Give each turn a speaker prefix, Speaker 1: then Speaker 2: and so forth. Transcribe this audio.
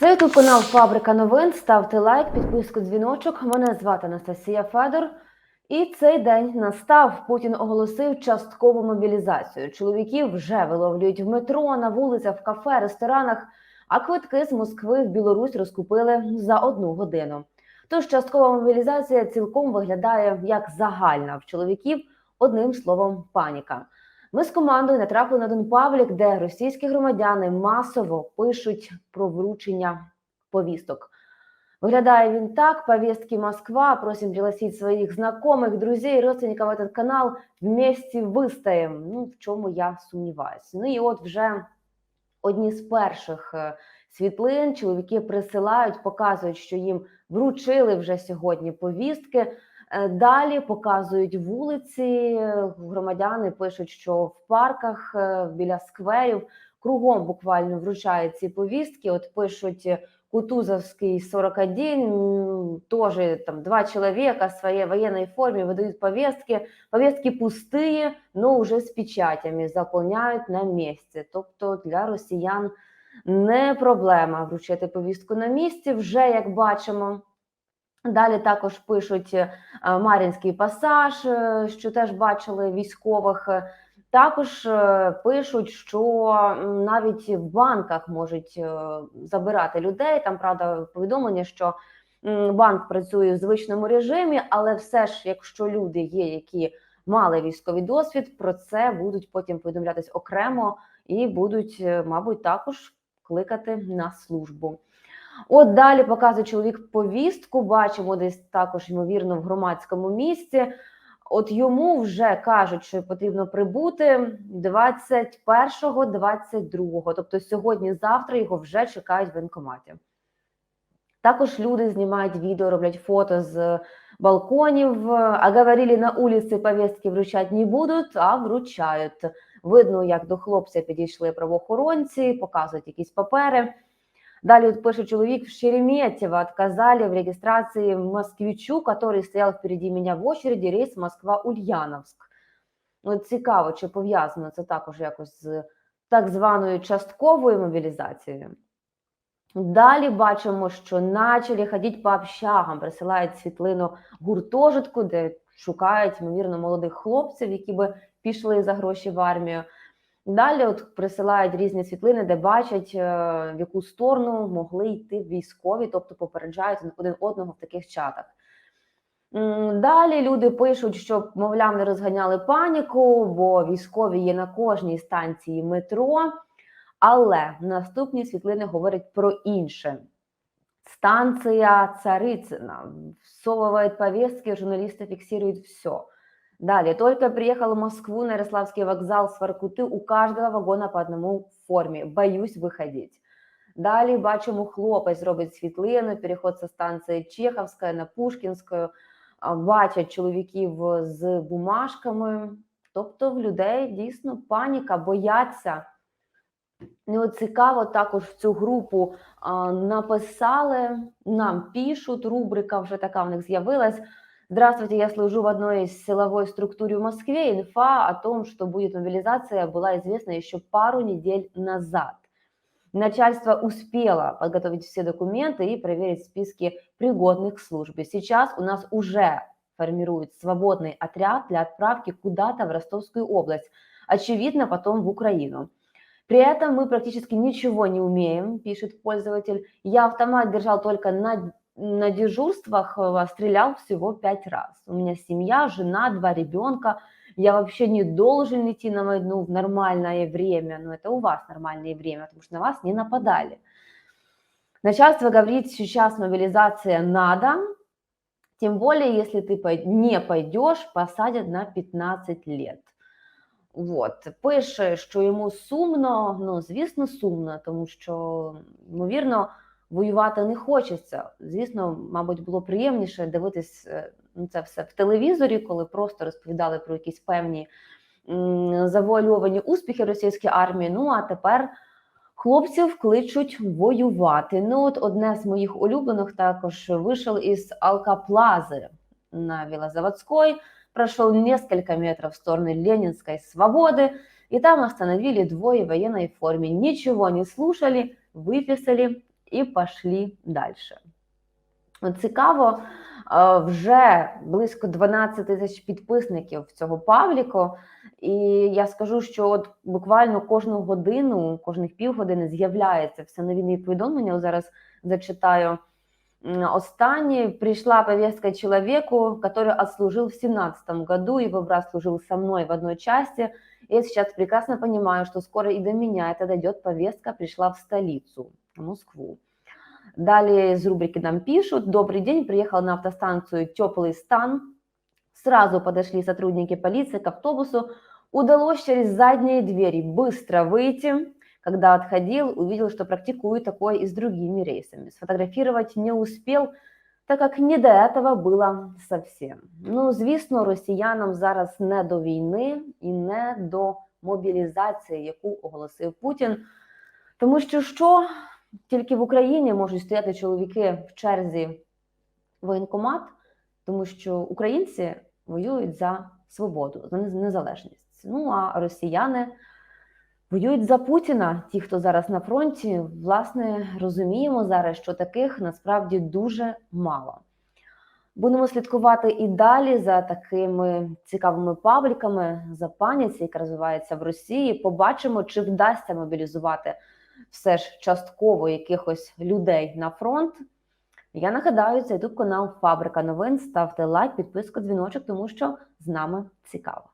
Speaker 1: Це ютуб канал Фабрика новин. Ставте лайк, підписку, дзвіночок. Мене звати Анастасія Федор. І цей день настав. Путін оголосив часткову мобілізацію. Чоловіків вже виловлюють в метро, на вулицях, в кафе, ресторанах. А квитки з Москви в Білорусь розкупили за одну годину. Тож часткова мобілізація цілком виглядає як загальна в чоловіків. Одним словом, паніка. Ми з командою натрапили на один паблік, де російські громадяни масово пишуть про вручення повісток. Виглядає він так: повестки Москва. Просим пригласить своїх знайомих, друзей, родственників в этот канал. Вместе вистоїм. Ну, в чому я сумніваюся. Ну і от вже одні з перших е, світлин чоловіки присилають, показують, що їм вручили вже сьогодні повістки. Е, Далі показують вулиці. е, Громадяни пишуть, що в парках е, біля скверів кругом буквально вручають ці повістки. От пишуть Кутузовский 41, м, тоже там два человека в своей военной форме выдают повестки. Повестки пустые, но уже з печатями заповняють на місці. Тобто для росіян не проблема вручити повістку на місці. Вже як бачимо. Далі також пишуть е, Мар'їнський пасаж, е, що теж бачили військових. Також е, пишуть, що навіть в банках можуть забирати людей. Там правда повідомлення, що банк працює в звичному режимі, але все ж, якщо люди є, які мали військовий досвід, про це будуть потім повідомлятись окремо і будуть, мабуть, також кликати на службу. От далі показує чоловік повістку. Бачимо десь також, ймовірно, в громадському місці. От йому вже кажуть, що потрібно прибути 21-го, 22-го. Тобто сьогодні-завтра його вже чекають в воєнкоматі. Також люди знімають відео, роблять фото з балконів. А говорили, на вулиці повістки вручати не будуть, а вручають. Видно, як до хлопця підійшли правоохоронці, показують якісь папери. Далі от пише чоловік в Шереметьево отказали в регистрации москвичу, который стоял впереди меня в очереди, рейс Москва-Ульяновск. От цікаво, чи пов'язано це також якось з так званою частковою мобілізацією. Далі бачимо, що почали ходити по общагам, присилають світлину гуртожитку, де шукають, ймовірно, молодих хлопців, які би пішли за гроші в армію. Далі от присилають різні світлини, де бачать, е, в яку сторону могли йти військові, тобто попереджають один одного в таких чатах. Далі люди пишуть, що, мовляв, не розганяли паніку, бо військові є на кожній станції метро. Але наступні світлини говорять про інше. Станція Царицина. Всовывает повестки, журналисты фиксируют все. Далее, только приехал в Москву на Ярославский вокзал с Воркуты, у каждого вагона по одному формі. Боюсь виходити. Далі бачимо, хлопець робить світлину, переход со станції Чеховська на Пушкінську, бачать чоловіків з бумажками. Тобто в людей дійсно паніка, бояться. Ну, цікаво, також в цю групу написали, нам пишуть, рубрика вже така в них з'явилась. Здравствуйте, я служу в одной из силовой структуре в Москве. Инфа о том, что будет мобилизация, была известна еще пару недель назад. Начальство успело подготовить все документы и проверить списки пригодных служб. И сейчас у нас уже формирует свободный отряд для отправки куда-то в Ростовскую область, очевидно, потом в Украину. При этом мы практически ничего не умеем, пишет пользователь. Я автомат держал только на, на дежурствах, э, стрелял всего пять раз. У меня семья, жена, два ребенка. Я вообще не должен идти на войну в нормальное время. Но это у вас нормальное время, потому что на вас не нападали. Начальство говорит, сейчас мобилизация надо, тем более, если ты не пойдешь, посадят на 15 лет. От пише, що йому сумно. Ну звісно, сумно, тому що ймовірно воювати не хочеться. Звісно, мабуть, було приємніше дивитись е, ну, це все в телевізорі, коли просто розповідали про якісь певні завуальовані успіхи російської армії. Ну а тепер хлопців кличуть воювати. Ну, от одне з моїх улюблених також вийшов із Алкаплази на Велозаводской прошел несколько метров в сторону Ленинской свободы, и там остановили двое в военной форме. Ничего не слушали, выписали і пошли далі. Цікаво, е, вже близько 12 тисяч підписників цього пабліку. І я скажу, що от буквально кожну годину, кожних півгодини з'являється все нові повідомлення. Зараз зачитаю. М, Останнє пришла повестка человеку, который отслужил в семнадцатом году. Его брат служил со мной в одной части. Я сейчас прекрасно понимаю, что скоро и до меня это дойдет повестка, пришла в столицу, в Москву. Далее из рубрики нам пишут. Добрый день, приехал на автостанцию «Теплый стан». Сразу подошли сотрудники полиции к автобусу. Удалось через задние двери быстро выйти. Когда отходил, увидел, что практикуют такое и с другими рейсами. Сфотографировать не успел, так як не до этого було совсем. Ну, звісно, росіянам зараз не до війни і не до мобілізації, яку оголосив Путін. Тому що що тільки в Україні можуть стояти чоловіки в черзі воєнкомат, тому що українці воюють за свободу, за нез- незалежність. Ну а росіяни воюють за Путіна. Ті, хто зараз на фронті, власне, розуміємо зараз, що таких насправді дуже мало. Будемо слідкувати і далі за такими цікавими пабліками за паніці, яка розвивається в Росії. Побачимо, чи вдасться мобілізувати все ж частково якихось людей на фронт. Я нагадаю, це ютуб канал Фабрика новин. Ставте лайк, підписку, дзвіночок, тому що з нами цікаво.